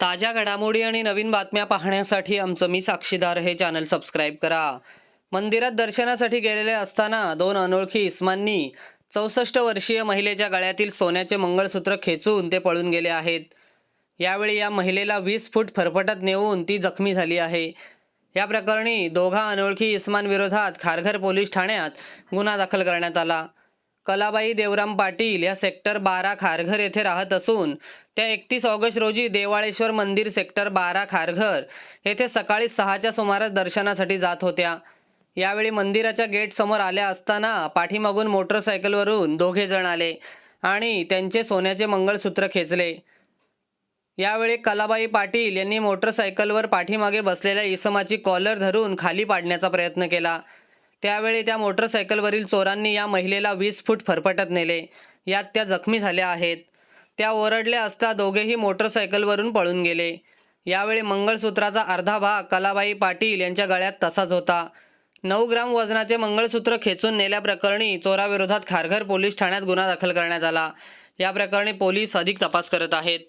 ताज्या घडामोडी आणि नवीन बातम्या पाहण्यासाठी आमचं मी साक्षीदार हे चॅनल सबस्क्राईब करा. मंदिरात दर्शनासाठी गेलेले असताना दोन अनोळखी इस्मांनी चौसष्ट वर्षीय महिलेच्या गळ्यातील सोन्याचे मंगळसूत्र खेचून ते पळून गेले आहेत. यावेळी या महिलेला वीस फूट फरफटत नेऊन ती जखमी झाली आहे. या प्रकरणी दोघा अनोळखी इस्मांविरोधात खारघर पोलीस ठाण्यात गुन्हा दाखल करण्यात आला. कलाबाई देवराम पाटील या सेक्टर बारा खारघर येथे राहत असून त्या एकतीस ऑगस्ट रोजी देवाळेश्वर मंदिर सेक्टर बारा खारघर येथे सकाळी सहाच्या सुमारास दर्शनासाठी जात होत्या. यावेळी मंदिराच्या गेट समोर आल्या असताना पाठीमागून मोटरसायकलवरून दोघे जण आले आणि त्यांचे सोन्याचे मंगळसूत्र खेचले. यावेळी कलाबाई पाटील यांनी मोटरसायकलवर पाठीमागे बसलेल्या इसमाची कॉलर धरून खाली पाडण्याचा प्रयत्न केला. त्यावेळी त्या मोटरसायकलवरील चोरांनी या महिलेला वीस फूट फरफटत नेले. यात त्या जखमी झाल्या आहेत. त्या ओरडल्या असता दोघेही मोटरसायकलवरून पळून गेले. यावेळी मंगळसूत्राचा अर्धा भाग कलाबाई पाटील यांच्या गळ्यात तसाच होता. नऊ ग्राम वजनाचे मंगळसूत्र खेचून नेल्याप्रकरणी चोराविरोधात खारघर पोलीस ठाण्यात गुन्हा दाखल करण्यात आला. या प्रकरणी पोलीस अधिक तपास करत आहेत.